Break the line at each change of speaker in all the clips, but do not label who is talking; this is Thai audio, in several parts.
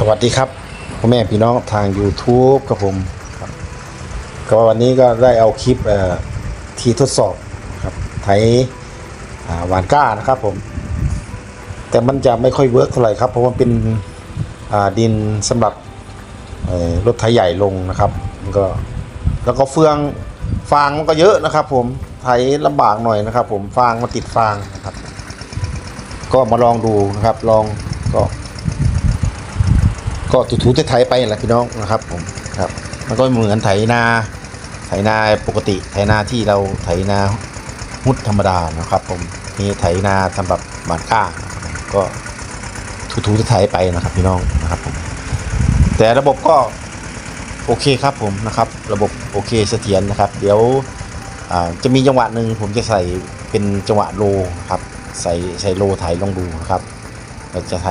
สวัสดีครับพ่อแม่พี่น้องทาง YouTube กับผมครับก็วันนี้ก็ได้เอาคลิปที่ทดสอบครับไถหวานก้านะครับผม แต่มันจะไม่ค่อยเวิร์กเท่าไหร่ครับ เพราะว่าเป็นดินสำหรับรถไถใหญ่ลงนะครับมันก็แล้วก็เฟืองฟางมันก็เยอะนะครับ ผมไถลำบากหน่อยนะครับ ผมฟางมาติดฟางนะครับ ก็มาลองดูนะครับลองก็ ก็ถูๆไถๆไปแหละพี่น้องนะครับผมครับมันก็เหมือนไถนาไถนาปกติไถนาที่เราไถนามุดธรรมดานะครับ ผมนี่ไถนาสำหรับหมานก้าก็ถูๆไถๆไปนะครับ พี่น้องนะครับผมแต่ระบบก็โอเคครับผมนะครับ ระบบโอเคเสถียรนะครับ เดี๋ยวจะมีจังหวะหนึ่งผมจะใส่เป็นจังหวะโลครับ ใส่ใส่โลไถลองดูนะครับเราจะไถ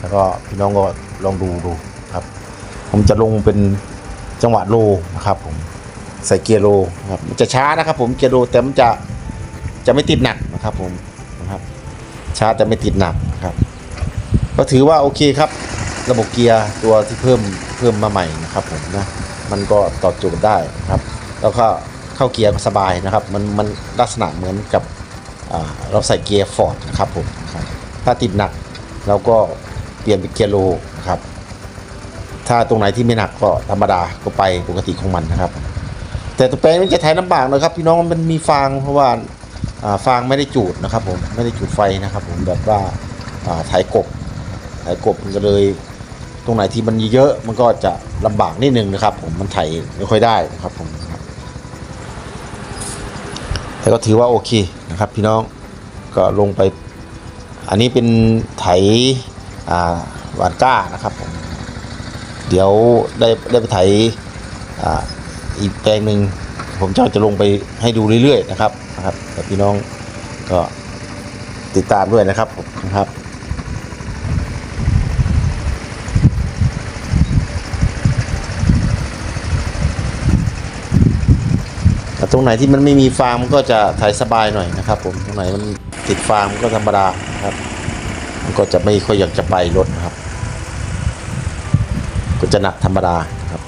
แล้วก็พี่น้องก็ ลองดูดูครับ ผมจะลงเป็นจังหวะโลนะครับ ผมใส่เกียร์โลครับมันจะช้านะครับ ผมเกียร์โลแต่มันจะจะไม่ติดหนักนะครับ ผมนะครับ ช้าแต่ไม่ติดหนักนะครับ ก็ถือว่าโอเคครับ ระบบเกียร์ตัวที่เพิ่มเพิ่มมาใหม่นะครับ ผมนะมันก็ตอบโจทย์ได้นะครับ แล้วก็เข้าเกียร์ก็สบายนะครับ มันมันลักษณะเหมือนกับเราใส่เกียร์ฟอร์ดนะครับผมถ้าติดหนักเราก็เปลี่ยนเป็นเกียร์โล ถ้าตรงไหนที่ไม่หนักก็ธรรมดาก็ไปปกติของมันนะครับ แต่ตัวแปลงมันจะไถลำบากนะครับ พี่น้องมันมีฟางเพราะว่าฟางไม่ได้จูดนะครับ ผมไม่ได้จูดไฟนะครับ ผมแบบว่าอ่าไถกบไถกบมันก็เลย ตรงไหนที่มันเยอะมันก็จะลำบากนิดนึงนะครับ ผมมันไถไม่ค่อยได้นะครับผมแต่ก็ถือว่าโอเคนะครับ พี่น้องก็ลงไป อันนี้เป็นไถหวานก้านะครับผม เดี๋ยวได้ได้ไปไถอ่าอีกแปลงหนึ่งผมจะจะลงไปให้ดูเรื่อยๆนะครับนะครับพี่น้องก็ติดตามด้วยนะครับผมนะครับแต่ตรงไหนที่มันไม่มีฟางมันก็จะถ่ายสบายหน่อยนะครับผมตรงไหนมันติดฟางมันก็ธรรมดาครับ มันก็จะไม่ค่อยอยากจะไปรถนะครับ จะหนักธรรมดาครับ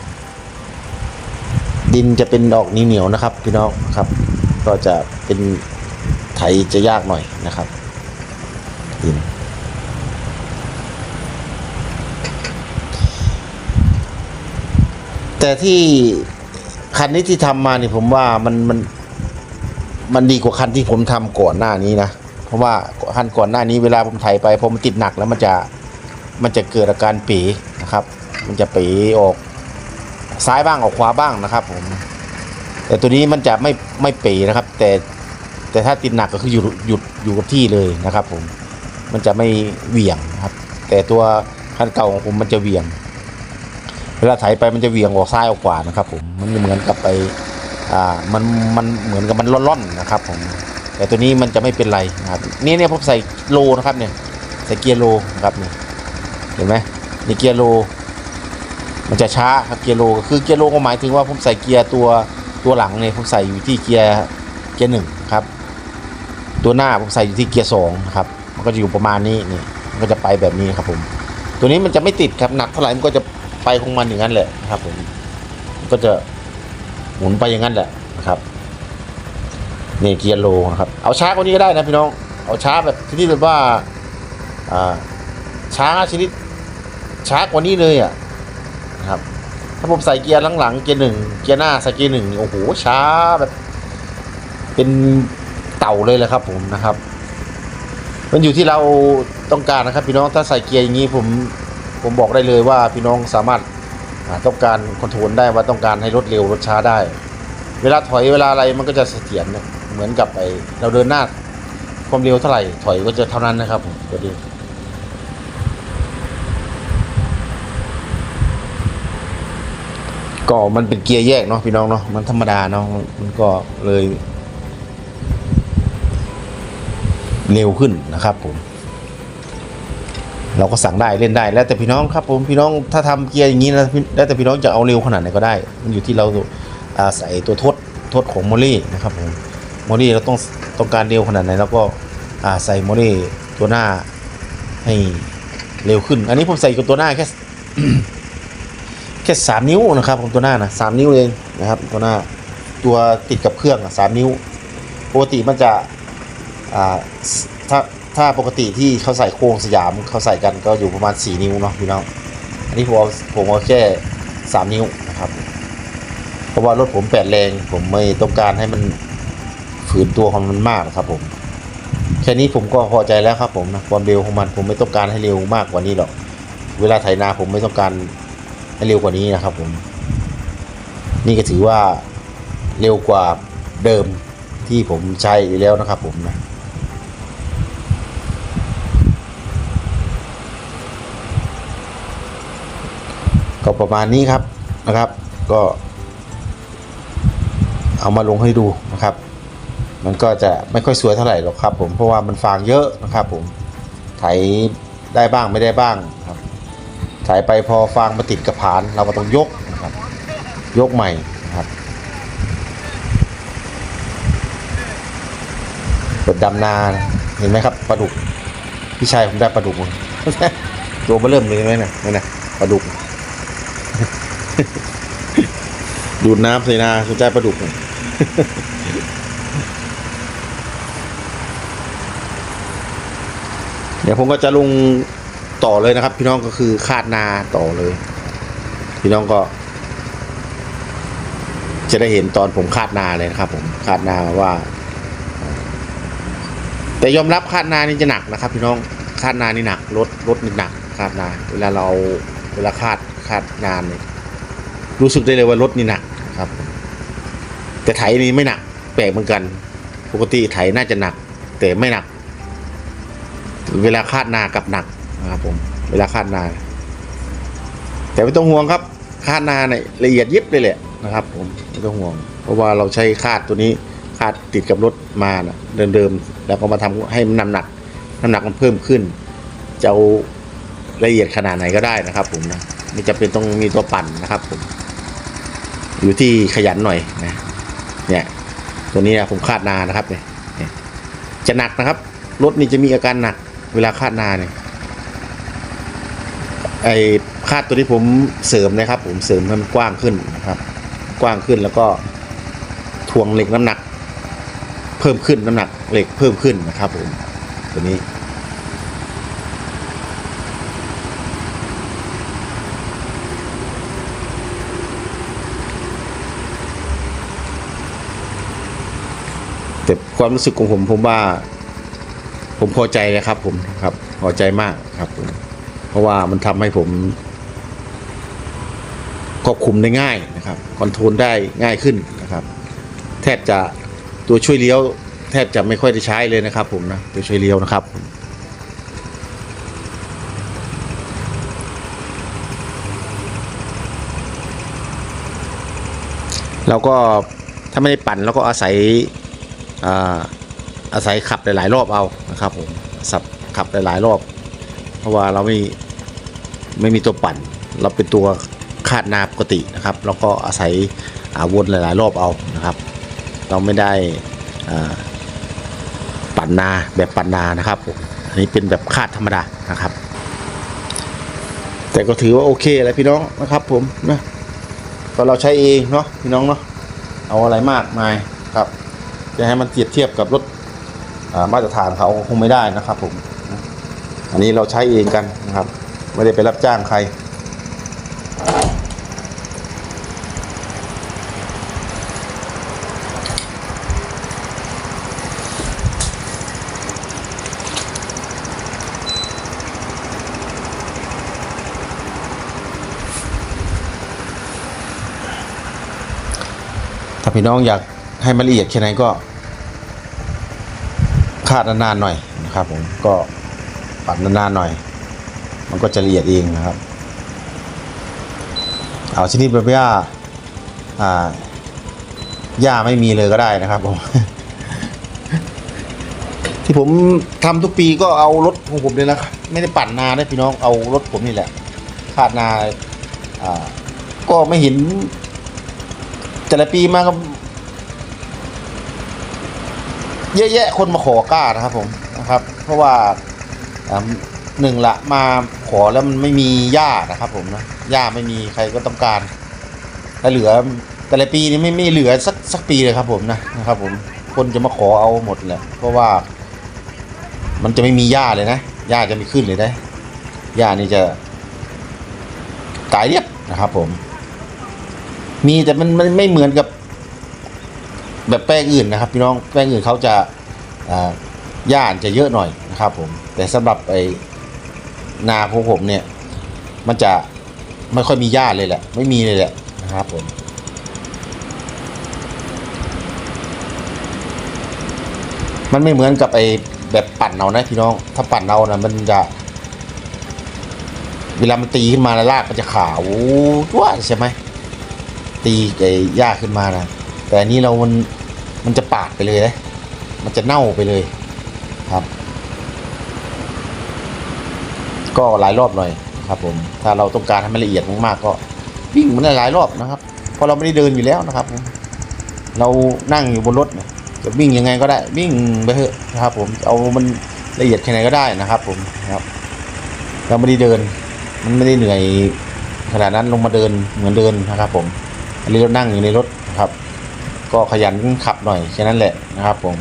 ดินจะเป็นดอกเหนียวๆนะครับ พี่น้องครับ ก็จะเป็นไถจะยากหน่อยนะครับดินแต่ที่คันนี้ที่ทำมานี่ผมว่ามันมันมันดีกว่าคันที่ผมทำก่อนหน้านี้นะ เพราะว่าคันก่อนหน้านี้เวลาผมไถไปพอมันติดหนักแล้วมันจะมันจะเกิดอาการป๋นะครับ มันจะป๋ออกซ้ายบ้างออกขวาบ้างนะครับผม แต่ตัวนี้มันจะไม่ไม่ป๋นะครับ แต่แต่ถ้าติดหนักก็คือหยุดหยุดอยู่กับที่เลยนะครับ ผม มันจะไม่เหวี่ยงนะครับ แต่ตัวคันเก่าของผมมันจะเหวี่ยง เวลาไถไปมันจะเหวี่ยงออกซ้ายออกขวานะครับ ผม มันเหมือนกับไปอ่ามันมันเหมือนกับมันร่อนๆนะครับ ผม แต่ตัวนี้มันจะไม่เป็นไรนะครับนี่เนี่ยผมใส่โลนะครับเนี่ยใส่เกียร์โลนะครับเนี่ยเห็นไหมนี่เกียร์โล มันจะช้าครับเกียร์โลคือเกียร์โลก็หมายถึงว่าผมใส่เกียร์ตัวตัวหลังเนี่ยผมใส่อยู่ที่เกียร์เกียร์หนึ่งครับ ตัวหน้าผมใส่อยู่ที่เกียร์สองครับ มันก็จะอยู่ประมาณนี้นี่มันก็จะไปแบบนี้ครับผม ตัวนี้มันจะไม่ติดครับหนักเท่าไหร่มันก็จะไปของมันอย่างนั้นแหละครับผมก็จะหมุนไปอย่างนั้นแหละนะครับนี่เกียร์โลนะครับเอาช้ากว่านี้ก็ได้นะพี่น้องเอาช้าแบบชนิดแบบว่าอ่าช้าชนิดช้ากว่านี้เลยอะ นะครับ ถ้าผมใส่เกียร์หลังๆเกียร์หนึ่งเกียร์หน้าใส่เกียร์หนึ่งโอ้โหช้าแบบเป็นเต่าเลยแหละครับ ผมนะครับ มันอยู่ที่เราต้องการนะครับ พี่น้องถ้าใส่เกียร์อย่างนี้ผมผมบอกได้เลยว่าพี่น้องสามารถต้องการคอนโทรลได้ว่าต้องการให้รถเร็วรถช้าได้ เวลาถอยเวลาอะไรมันก็จะเสถียรเหมือนกับไอเราเดินหน้าความเร็วเท่าไหร่ถอยก็จะเท่านั้นนะครับผมตัวนี้ ก็มันเป็นเกียร์แยกเนาะพี่น้องเนาะมันธรรมดาเนาะมันก็เลย เร็วขึ้นนะครับผม เราก็สั่งได้เล่นได้ แล้วแต่พี่น้องครับ ผมพี่น้องถ้าทำเกียร์อย่างนี้นะแล้วแต่พี่น้องจะเอาเร็วขนาดไหนก็ได้ มันอยู่ที่เราอาใส่ตัวทดทดของโมลี่นะครับผมโมลี่เราต้องต้องการเร็วขนาดไหนเราก็อาใส่โมลี่ตัวหน้าให้เร็วขึ้น อันนี้ผมใส่กับตัวหน้าแค่ ค่สามนิ้วนะครับผมตัวหน้านะสามนิ้วเองนะครับตัวหน้าตัวติดกับเครื่องสามนิ้วปกติมันจะถ้าถ้าปกติที่เขาใส่โครงสยามเขาใส่กันก็อยู่ประมาณสี่นิ้วเนาะพี่น้องอันนี้ผมเอาผมเอาแค่สามนิ้วนะครับเพราะว่ารถผมแปดแรงผมไม่ต้องการให้มันฝืนตัวของมันมากนะครับผมแค่นี้ผมก็พอใจแล้วครับผมนะความเร็วของมันผมไม่ต้องการให้เร็วมากกว่านี้หรอก เวลาไถนาผมไม่ต้องการ ให้เร็วกว่านี้นะครับผม นี่ก็ถือว่าเร็วกว่าเดิมที่ผมใช้อยู่แล้วนะครับผมนะก็ประมาณนี้ครับนะครับ ก็เอามาลงให้ดูนะครับ มันก็จะไม่ค่อยสวยเท่าไหร่หรอกครับ ผมเพราะว่ามันฟางเยอะนะครับ ผมไถได้บ้างไม่ได้บ้างครับ ไถไปพอฟางมาติดกับผานเราก็ต้องยกนะครับยกใหม่นะครับเปิดดำนาเห็นไหมครับปลาดุกพี่ชายผมได้ปลาดุกตัวเบอเริ่มเลยไหมนะนี่นะปลาดุก ดูดน้ำใส่นาสนใจปลาดุกเดี๋ยวผมก็จะลง ต่อเลยนะครับ พี่น้องก็คือคาดนาต่อเลย พี่น้องก็ จะได้เห็นตอนผมคาดนาเลยนะครับ ผมคาดนาว่า แต่ยอมรับคาดนานี่จะหนักนะครับ พี่น้องคาดนานี่หนักรถรถนี่หนักคาดนา เวลาเราเวลาคาดคาดนานเนี่ยรู้สึกได้เลยว่ารถนี่หนักครับ แต่ไถนี่ไม่หนัก แปลกเหมือนกัน ปกติไถน่าจะหนัก แต่ไม่หนัก เวลาคาดนากับหนัก นะครับผมเวลาคาดนาแต่ไม่ต้องห่วงครับคาดนาเนี่ยละเอียดยิบเลยแหละนะครับ ผมไม่ต้องห่วง เพราะว่าเราใช้คาดตัวนี้คาดติดกับรถมานะเดิมๆแล้วก็มาทำให้มันน้ำหนักน้ำหนักมันเพิ่มขึ้นจะเอาละเอียดขนาดไหนก็ได้นะครับ ผมนะไม่จำเป็นต้องมีตัวปั่นนะครับผมอยู่ที่ขยันหน่อยนะเนี่ยตัวนี้นะผมคาดนานะครับเนี่ยเนี่ยจะหนักนะครับ รถนี่จะมีอาการหนัก เวลาคาดนาเนี่ย ไอ้คาดตัวที่ผมเสริมนะครับ ผมเสริมให้มันกว้างขึ้นนะครับ กว้างขึ้นแล้วก็ทวงเหล็กน้ำหนัก เพิ่มขึ้นน้ำหนักเหล็กเพิ่มขึ้นนะครับ ผมตัวนี้แต่ความรู้สึกของผมผมว่า ผมพอใจนะครับ ผมครับพอใจมากครับผม เพราะว่ามันทำให้ผมควบคุมได้ง่ายนะครับคอนโทรลได้ง่ายขึ้นนะครับ แทบจะตัวช่วยเลี้ยว แทบจะไม่ค่อยได้ใช้เลยนะครับ ผมนะตัวช่วยเลี้ยวนะครับแล้วก็ถ้าไม่ได้ปั่นแล้วก็อาศัยอาอาศัยขับหลายๆรอบเอานะครับผมสับขับหลายๆรอบ เพราะว่าเราไม่ไม่มีตัวปั่น เราเป็นตัวคาดนาปกตินะครับ แล้วก็อาศัยอาวนหลาย ๆ รอบเอานะครับ เราไม่ได้ปั่นนาแบบปั่นนานะครับผมอันนี้เป็นแบบคาดธรรมดานะครับ แต่ก็ถือว่าโอเคแล้วพี่น้องนะครับ ผมนะก็เราใช้เองเนาะพี่น้องเนาะเอาอะไรมากมายครับจะให้มันเทียบเทียบกับรถมาตรฐานเขาคงไม่ได้นะครับผม อันนี้เราใช้เองกันนะครับ ไม่ได้ไปรับจ้างใคร ถ้าพี่น้องอยากให้มันละเอียดแค่ไหนก็คาดนานๆหน่อยนะครับผมก็ ปัดนานๆหน่อย มันก็จะละเอียดเองนะครับ เอาชนิดแบบว่าอ่าหญ้าไม่มีเลยก็ได้นะครับผมที่ผมทำทุกปีก็เอารถของผมเลยนะครับไม่ได้ปั่นนานะพี่น้องเอารถผมนี่แหละคาดนาอ่าก็ไม่เห็นแต่ละปีมาก็เยอะแยะคนมาขอกล้านะครับผมนะครับ เพราะว่า หนึ่งละมาขอแล้วมันไม่มีหญ้านะครับผมนะหญ้าไม่มีใครก็ต้องการถ้าเหลือแต่ละปีนี้ไม่ไม่เหลือสักสักปีเลยครับผมนะนะครับ ผมคนจะมาขอเอาหมดแหละเพราะว่า มันจะไม่มีหญ้าเลยนะหญ้าจะไม่ขึ้นเลยนะหญ้านี่จะตายเรียบนะครับผม มีแต่มันมันไม่เหมือนกับ แบบแป้งอื่นนะครับ พี่น้องแป้งอื่นเขาจะอ่า หญ้าจะเยอะหน่อยนะครับผมแต่สำหรับไอ้นาของผมเนี่ย มันจะไม่ค่อยมีหญ้าเลยแหละ ไม่มีเลยแหละนะครับผมมันไม่เหมือนกับไอ้แบบปั่นเอานะพี่น้อง ถ้าปั่นเอานะมันจะ เวลามันตีขึ้นมาแล้วรากมันจะขาวว้าใช่ไหมตีไอ้หญ้าขึ้นมานะแต่อันนี้เรามันมันจะปาดไปเลยนะมันจะเน่าไปเลย ครับ ก็หลายรอบหน่อยครับ ผม ถ้าเราต้องการให้มันละเอียดมากๆก็วิ่งมันได้หลายรอบนะครับเพราะเราไม่ได้เดินอยู่แล้วนะครับ เรานั่งอยู่บนรถจะวิ่งยังไงก็ได้ วิ่งไปเถอะนะครับ ผมเอามันละเอียดแค่ไหนก็ได้นะครับ ผมครับ เราไม่ได้เดิน มันไม่ได้เหนื่อยขนาดนั้นลงมาเดินเหมือนเดินนะครับ ผมอันนี้เรานั่งอยู่ในรถนะครับ ก็ขยันขับหน่อยแค่นั้นแหละนะครับ ผม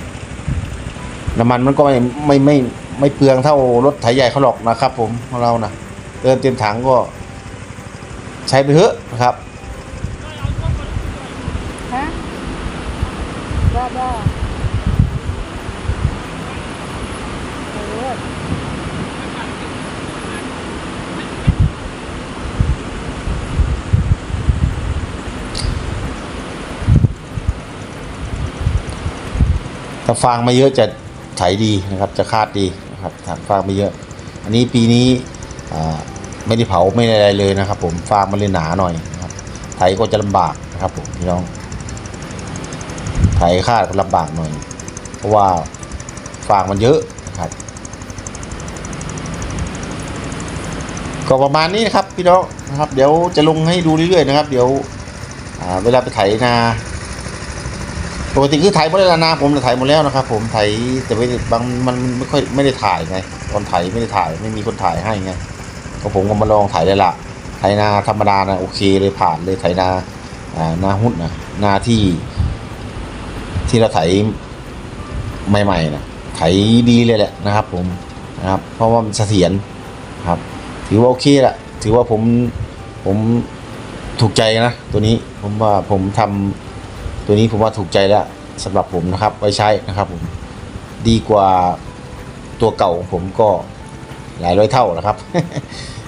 น้ำมันมันก็ไม่ไม่ไม่ไม่เปลืองเท่ารถไถใหญ่เขาหรอกนะครับ ผมของเรานะเติมเต็มถังก็ ใช้ไปเถอะนะครับ
ฮะได้ได้เออ
ถ้าฟางมาเยอะจะ ไถดีนะครับจะคาดดีนะครับถ้าฟางไม่เยอะ อันนี้ปีนี้ไม่ได้เผาไม่ได้อะไรเลยนะครับ ผมฟางมันเลยหนาหน่อยนะครับไถก็จะลำบากนะครับผมพี่น้องไถคาดก็ลำบากหน่อย เพราะว่าฟางมันเยอะนะครับก็ประมาณนี้นะครับพี่น้องนะครับ เดี๋ยวจะลงให้ดูเรื่อยๆนะครับ เดี๋ยวเวลาไปไถนา ปกติคือถ่ายหมดแล้วนะผมถ่ายหมดแล้วนะครับ ผมถ่ายแต่ไม่บางมันไม่ค่อยไม่ได้ถ่ายไงตอนถ่ายไม่ได้ถ่ายไม่มีคนถ่ายให้ไงก็ผมก็มาลองถ่ายได้ละถ่ายนาธรรมดานะโอเคเลยผ่านเลยถ่ายนาอ่านาหุ้นนะนาที่ที่เราถ่ายใหม่ๆนะถ่ายดีเลยแหละนะครับ ผมนะครับ เพราะว่ามันเสถียรครับ ถือว่าโอเคละถือว่าผมผมถูกใจนะ ตัวนี้ผมว่าผมทำ ตัวนี้ผมว่าถูกใจแล้วสำหรับผมนะครับไว้ใช้นะครับผมดีกว่าตัวเก่าของผมก็หลายร้อยเท่านะครับ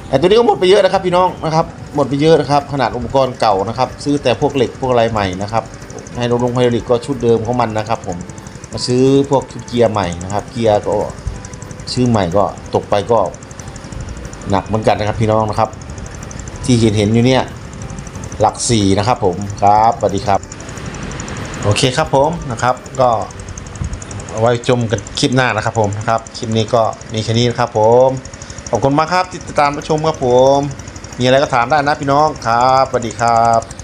แต่ตัวนี้ก็หมดไปเยอะนะครับพี่น้องนะครับหมดไปเยอะนะครับขนาดอุปกรณ์เก่านะครับ ซื้อแต่พวกเหล็กพวกอะไรใหม่นะครับไฮโดรลงไฮโดรลิกก็ชุดเดิมของมันนะครับ ผมมาซื้อพวกชุดเกียร์ใหม่นะครับ เกียร์ก็ซื้อใหม่ก็ตกไปก็หนักเหมือนกันนะครับพี่น้องนะครับ ที่เห็นเห็นอยู่เนี่ยหลักสี่นะครับผมครับสวัสดีครับ โอเคครับผมนะครับก็ไว้ชมกันคลิปหน้านะครับผมนะครับคลิปนี้ก็มีแค่นี้นะครับผมขอบคุณมากครับที่ติดตามรับชมครับผม มีอะไรก็ถามได้นะพี่น้องครับสวัสดีครับ